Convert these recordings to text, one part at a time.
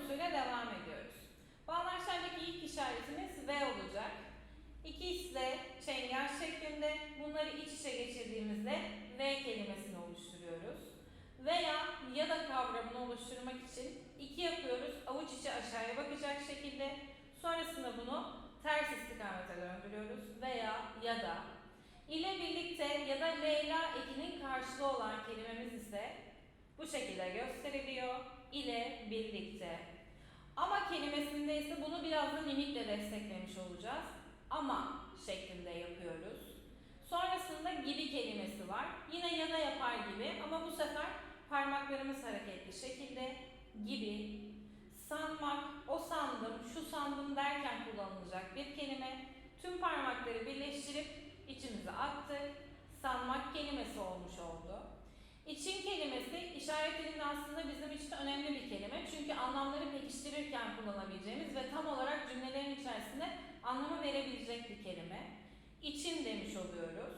sorgusuyla devam ediyoruz. Bağlaçlardaki ilk işaretimiz V olacak. İki isle çengel şeklinde bunları iç içe geçirdiğimizde V kelimesini oluşturuyoruz. Veya ya da kavramını oluşturmak için iki yapıyoruz. Avuç içi aşağıya bakacak şekilde. Sonrasında bunu ters istikamete döndürüyoruz. Veya ya da ile birlikte ya da Leyla ekinin karşılığı olan kelimemiz ise bu şekilde gösteriliyor. İle birlikte. Ama kelimesinde ise bunu biraz da mimikle desteklemiş olacağız. Ama şeklinde yapıyoruz. Sonrasında gibi kelimesi var. Yine ya da yapar gibi ama bu sefer parmaklarımız hareketli şekilde gibi, sanmak, o sandım, şu sandım derken kullanılacak bir kelime. Tüm parmakları birleştirip içimize attık. Sanmak kelimesi olmuş oldu. İçin kelimesi işaret dilinde aslında bizim için önemli anlamları pekiştirirken kullanabileceğimiz ve tam olarak cümlelerin içerisinde anlamı verebilecek bir kelime. İçin demiş oluyoruz.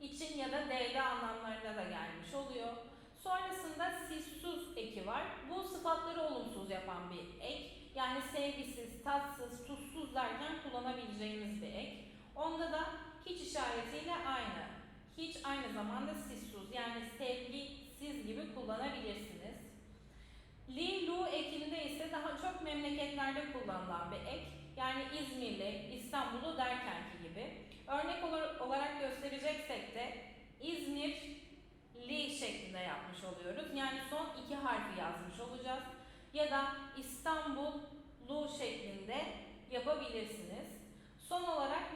İçin ya da değerli anlamlarına da gelmiş oluyor. Sonrasında sissuz eki var. Bu sıfatları olumsuz yapan bir ek. Yani sevgisiz, tatsız, tuzsuz derken kullanabileceğimiz bir ek. Onda da hiç işaretiyle aynı. Hiç aynı zamanda sissuz yani sevgisiz memleketlerde kullanılan bir ek. Yani İzmirli, İstanbul'u derkenki gibi. Örnek olar- olarak göstereceksek de İzmir, li şeklinde yapmış oluyoruz. Yani son iki harfi yazmış olacağız. Ya da İstanbul, lu şeklinde yapabilirsiniz. Son olarak